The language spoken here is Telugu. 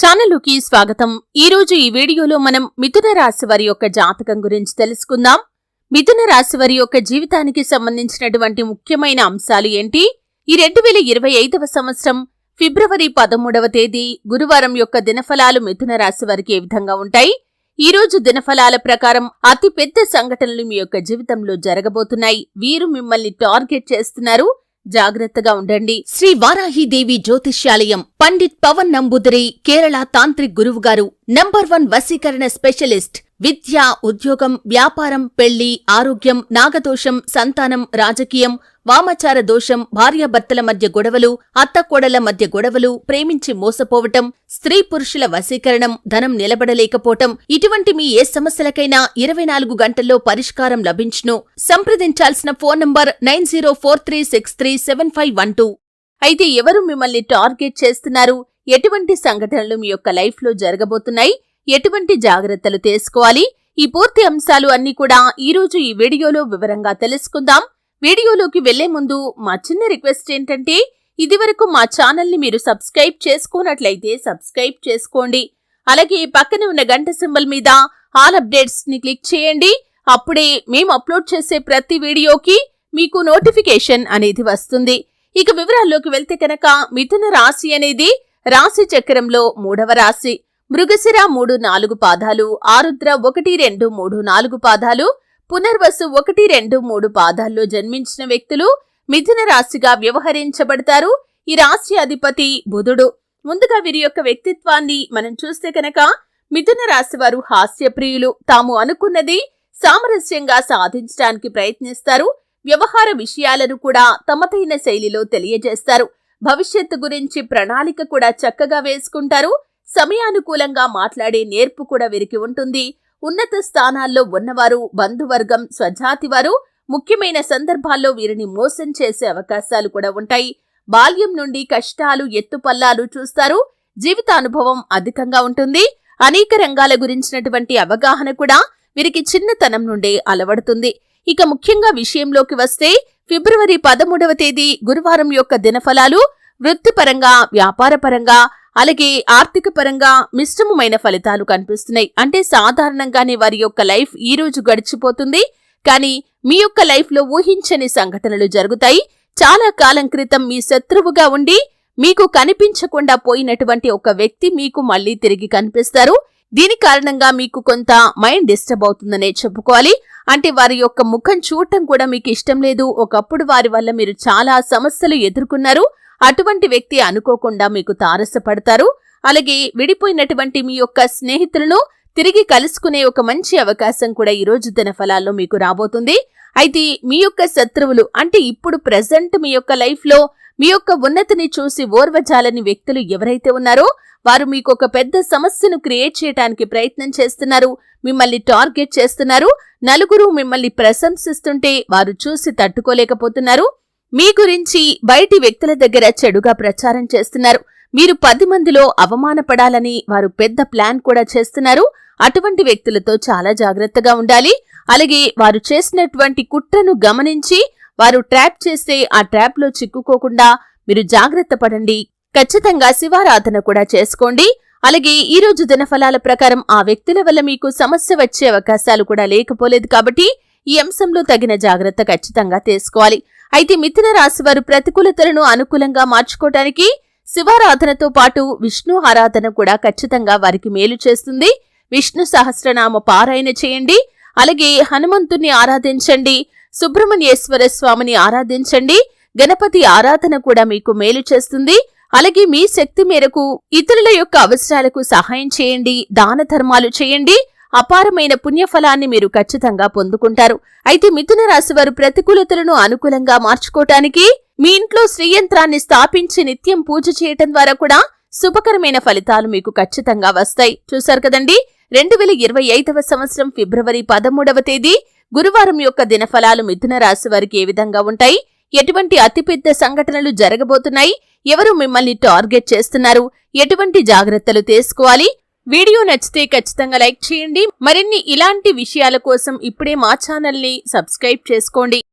ఛానలుకి స్వాగతం. ఈరోజు ఈ వీడియోలో మనం మిథున రాశి వారి యొక్క జాతకం గురించి తెలుసుకుందాం. మిథున రాశి వారి యొక్క జీవితానికి సంబంధించినటువంటి ముఖ్యమైన అంశాలు ఏంటి? ఈ రెండు వేల ఇరవై ఐదవ సంవత్సరం ఫిబ్రవరి పదమూడవ తేదీ గురువారం యొక్క దినఫలాలు మిథున రాశి వారికి ఏ విధంగా ఉంటాయి? ఈ రోజు దినఫలాల ప్రకారం అతి పెద్ద సంఘటనలు మీ యొక్క జీవితంలో జరగబోతున్నాయి. వీరు మిమ్మల్ని టార్గెట్ చేస్తున్నారు. జాగ్రత్తగా ఉండండి. శ్రీ వారాహిదేవి జ్యోతిష్యాలయం పండిత్ పవన్ నంబుదరి కేరళ తాంత్రిక్ గురువు గారు. నంబర్ వన్ వశీకరణ స్పెషలిస్ట్. విద్య ఉద్యోగం వ్యాపారం పెళ్ళి ఆరోగ్యం నాగదోషం సంతానం రాజకీయం వామాచార దోషం భార్యాభర్తల మధ్య గొడవలు అత్తకోడల మధ్య గొడవలు ప్రేమించి మోసపోవటం స్త్రీ పురుషుల వశీకరణం ధనం నిలబడలేకపోవటం ఇటువంటి మీ ఏ సమస్యలకైనా ఇరవై నాలుగు గంటల్లో పరిష్కారం లభించును. సంప్రదించాల్సిన phone number nine zero four three six three seven five one two. అయితే ఎవరు మిమ్మల్ని టార్గెట్ చేస్తున్నారు? ఎటువంటి సంఘటనలు మీ యొక్క లైఫ్లో జరగబోతున్నాయి? ఎటువంటి జాగ్రత్తలు తీసుకోవాలి? ఈ పూర్తి అంశాలు అన్నీ కూడా ఈ రోజు ఈ వీడియోలో వివరంగా తెలుసుకుందాం. వీడియోలోకి వెళ్ళే ముందు మా చిన్న రిక్వెస్ట్ ఏంటంటే ఇదివరకు మా ఛానల్ని మీరు సబ్స్క్రైబ్ చేసుకోనట్లయితే సబ్స్క్రైబ్ చేసుకోండి. అలాగే పక్కన ఉన్న గంట సింబల్ మీద ఆల్ అప్డేట్స్ని క్లిక్ చేయండి. అప్పుడే మేము అప్లోడ్ చేసే ప్రతి వీడియోకి మీకు నోటిఫికేషన్ అనేది వస్తుంది. ఇక వివరాల్లోకి వెళ్తే కనుక మిథున రాశి అనేది రాశి చక్రంలో మూడవ రాశి. మృగశిర మూడు నాలుగు పాదాలు ఆరుద్ర ఒకటి రెండు మూడు నాలుగు పాదాలు పునర్వసు ఒకటి రెండు మూడు పాదాల్లో జన్మించిన వ్యక్తులు మిథున రాశిగా వ్యవహరించబడతారు. ఈ రాశి అధిపతి బుధుడు. ముందుగా వీరి యొక్క వ్యక్తిత్వాన్ని మనం చూస్తే కనుక మిథున రాశి వారు హాస్యప్రియులు. తాము అనుకున్నది సామరస్యంగా సాధించడానికి ప్రయత్నిస్తారు. వ్యవహార విషయాలను కూడా తమదైన శైలిలో తెలియజేస్తారు. భవిష్యత్తు గురించి ప్రణాళిక కూడా చక్కగా వేసుకుంటారు. సమయానుకూలంగా మాట్లాడే నేర్పు కూడా వీరికి ఉంటుంది. ఉన్నత స్థానాల్లో ఉన్నవారు బంధువర్గం స్వజాతి వారు ముఖ్యమైన సందర్భాల్లో వీరిని మోసం చేసే అవకాశాలు కూడా ఉంటాయి. బాల్యం నుండి కష్టాలు ఎత్తుపల్లాలు చూస్తారు. జీవితానుభవం అధికంగా ఉంటుంది. అనేక రంగాల గురించినటువంటి అవగాహన కూడా వీరికి చిన్నతనం నుండే అలవడుతుంది. ఇక ముఖ్యంగా విషయంలోకి వస్తే ఫిబ్రవరి పదమూడవ తేదీ గురువారం యొక్క దినఫలాలు వృత్తిపరంగా వ్యాపారపరంగా అలాగే ఆర్థిక పరంగా మిశ్రమమైన ఫలితాలు కనిపిస్తున్నాయి. అంటే సాధారణంగానే వారి యొక్క లైఫ్ ఈ రోజు గడిచిపోతుంది. కానీ మీ యొక్క లైఫ్లో ఊహించని సంఘటనలు జరుగుతాయి. చాలా కాలం క్రితం మీ శత్రువుగా ఉండి మీకు కనిపించకుండా పోయినటువంటి ఒక వ్యక్తి మీకు మళ్ళీ తిరిగి కనిపిస్తారు. దీని కారణంగా మీకు కొంత మైండ్ డిస్టర్బ్ అవుతుందనే చెప్పుకోవాలి. అంటే వారి యొక్క ముఖం చూడటం కూడా మీకు ఇష్టం లేదు. ఒకప్పుడు వారి వల్ల మీరు చాలా సమస్యలు ఎదుర్కొన్నారు. అటువంటి వ్యక్తి అనుకోకుండా మీకు తారసపడతారు. అలాగే విడిపోయినటువంటి మీ యొక్క స్నేహితులను తిరిగి కలుసుకునే ఒక మంచి అవకాశం కూడా ఈ రోజు దిన ఫలాల్లో మీకు రాబోతుంది. అయితే మీ యొక్క శత్రువులు అంటే ఇప్పుడు ప్రెసెంట్ మీ యొక్క లైఫ్లో మీ యొక్క ఉన్నతిని చూసి ఓర్వజాలని వ్యక్తులు ఎవరైతే ఉన్నారో వారు మీకు ఒక పెద్ద సమస్యను క్రియేట్ చేయడానికి ప్రయత్నం చేస్తున్నారు మిమ్మల్ని టార్గెట్ చేస్తున్నారు నలుగురు మిమ్మల్ని ప్రశంసిస్తుంటే వారు చూసి తట్టుకోలేకపోతున్నారు. మీ గురించి బయటి వ్యక్తుల దగ్గర చెడుగా ప్రచారం చేస్తున్నారు. మీరు పది మందిలో అవమానపడాలని వారు పెద్ద ప్లాన్ కూడా చేస్తున్నారు. అటువంటి వ్యక్తులతో చాలా జాగ్రత్తగా ఉండాలి. అలాగే వారు చేసినటువంటి కుట్రను గమనించి వారు ట్రాప్ చేస్తే ఆ ట్రాప్లో చిక్కుకోకుండా మీరు జాగ్రత్త పడండి. ఖచ్చితంగా శివారాధన కూడా చేసుకోండి. అలాగే ఈ రోజు దినఫలాల ప్రకారం ఆ వ్యక్తుల వల్ల మీకు సమస్య వచ్చే అవకాశాలు కూడా లేకపోలేదు కాబట్టి ఈ అంశంలో తగిన జాగ్రత్త ఖచ్చితంగా తీసుకోవాలి. అయితే మిథున రాశి వారు ప్రతికూలతలను అనుకూలంగా మార్చుకోవటానికి శివారాధనతో పాటు విష్ణు ఆరాధన కూడా ఖచ్చితంగా వారికి మేలు చేస్తుంది. విష్ణు సహస్రనామ పారాయణ చేయండి. అలాగే హనుమంతుణ్ణి ఆరాధించండి. సుబ్రహ్మణ్యేశ్వర స్వామిని ఆరాధించండి. గణపతి ఆరాధన కూడా మీకు మేలు చేస్తుంది. అలాగే మీ శక్తి మేరకు ఇతరుల యొక్క అవసరాలకు సహాయం చేయండి. దాన ధర్మాలు చేయండి. అపారమైన పుణ్యఫలాన్ని మీరు ఖచ్చితంగా పొందుకుంటారు. అయితే మిథున రాశి వారు ప్రతికూలతలను అనుకూలంగా మార్చుకోవటానికి మీ ఇంట్లో శ్రీయంత్రాన్ని స్థాపించి నిత్యం పూజ చేయటం ద్వారా కూడా శుభకరమైన ఫలితాలు మీకు ఖచ్చితంగా వస్తాయి. చూశారు కదండి? రెండు వేల ఇరవై ఐదవ సంవత్సరం ఫిబ్రవరి పదమూడవ తేదీ గురువారం యొక్క దినఫలాలు మిథున రాశి వారికి ఏ విధంగా ఉంటాయి? ఎటువంటి అతిపెద్ద సంఘటనలు జరగబోతున్నాయి? ఎవరు మిమ్మల్ని టార్గెట్ చేస్తున్నారు? ఎటువంటి జాగ్రత్తలు తీసుకోవాలి? వీడియో నచ్చితే ఖచ్చితంగా లైక్ చేయండి. మరిన్ని ఇలాంటి విషయాల కోసం ఇప్పుడే మా ఛానల్ని సబ్స్క్రైబ్ చేసుకోండి.